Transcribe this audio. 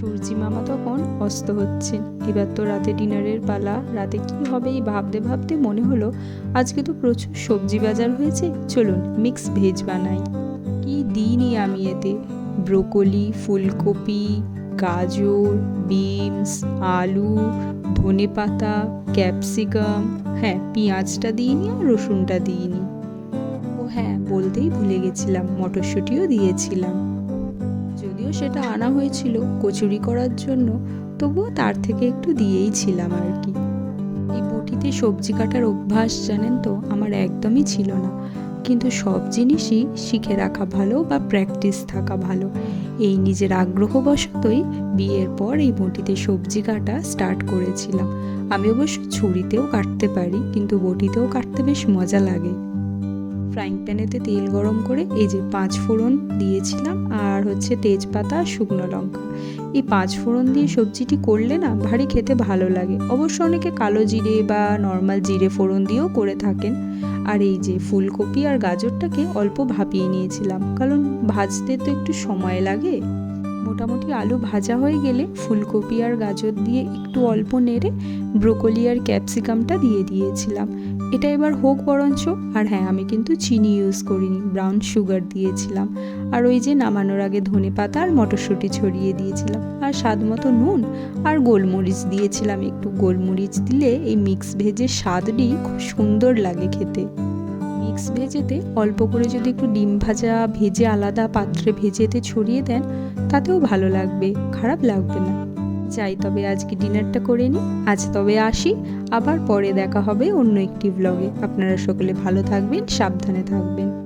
সূর্যি মামা তখন অস্ত হচ্ছেন। এবার তো রাতে ডিনারের পালা। রাতে কি হবে এই ভাবতে ভাবতে মনে হলো, আজকে তো প্রচুর সবজি বাজার হয়েছে। চলুন মিক্স ভেজ বানাই। কি দিইনি আমি এতে? ব্রোকলি, ফুলকপি, গাজর, বিনস, আলু ধনেপাতা ক্যাপসিকাম হ্যাঁ পেঁয়াজটা দিইনি আর রসুনটা দিইনি। ও হ্যাঁ বলতেই ভুলে গেছিলাম, মটরশুঁটিও দিয়েছিলাম। যদিও সেটা আনা হয়েছিল কচুরি করার জন্য, তবুও তার থেকে একটু দিয়েই ছিলাম আর কি। এই বটিতে সবজি কাটার অভ্যাস জানেন তো, আমার একদমই ছিল না। কিন্তু সব জিনিসই শিখে রাখা ভালো বা প্র্যাকটিস থাকা ভালো। এই নিজের আগ্রহবশতই বিয়ের পর এই বটিতে সবজি কাটা স্টার্ট করেছিলাম। আমি অবশ্য ছুরিতেও কাটতে পারি, কিন্তু বটিতেও কাটতে বেশ মজা লাগে। ফ্রাইং প্যানেতে তেল গরম করে এই যে পাঁচ ফোড়ন দিয়েছিলাম আর হচ্ছে তেজপাতা, শুকনো লঙ্কা। এই পাঁচ ফোড়ন দিয়ে সবজিটি করলে না ভারী খেতে ভালো লাগে। অবশ্য অনেকে কালো জিরে বা নর্মাল জিরে ফোড়ন দিয়েও করে থাকেন। আর এই যে ফুলকপি আর গাজরটাকে অল্প ভাপিয়ে নিয়েছিলাম, কারণ ভাজতে তো একটু সময় লাগে। মোটামুটি আলু ভাজা হয়ে গেলে ফুলকপি আর গাজর দিয়ে একটু অল্প নেড়ে ব্রোকলি আর ক্যাপসিকামটা দিয়ে দিয়েছিলাম। এটা এবার হোক বরঞ্চ, আর হ্যাঁ আমি কিন্তু চিনি ইউজ করিনি ব্রাউন সুগার দিয়েছিলাম। আর ওই যে নামানোর আগে ধনে পাতা আর মটরশুঁটি ছড়িয়ে দিয়েছিলাম। আর স্বাদ মতো নুন আর গোলমরিচ দিয়েছিলাম একটু। গোলমরিচ দিলে এই মিক্স ভেজের স্বাদটি খুব সুন্দর লাগে খেতে। মিক্স ভেজেতে অল্প করে যদি একটু ডিম ভাজা ভেজে আলাদা পাত্রে ভেজেতে ছড়িয়ে দেন, তাতেও ভালো লাগবে, খারাপ লাগবে না। যাই তবে আজকে ডিনারটা করে নিই আজ তবে আসি। আবার পরে দেখা হবে অন্য একটি ব্লগে আপনারা সকলে ভালো থাকবেন, সাবধানে থাকবেন।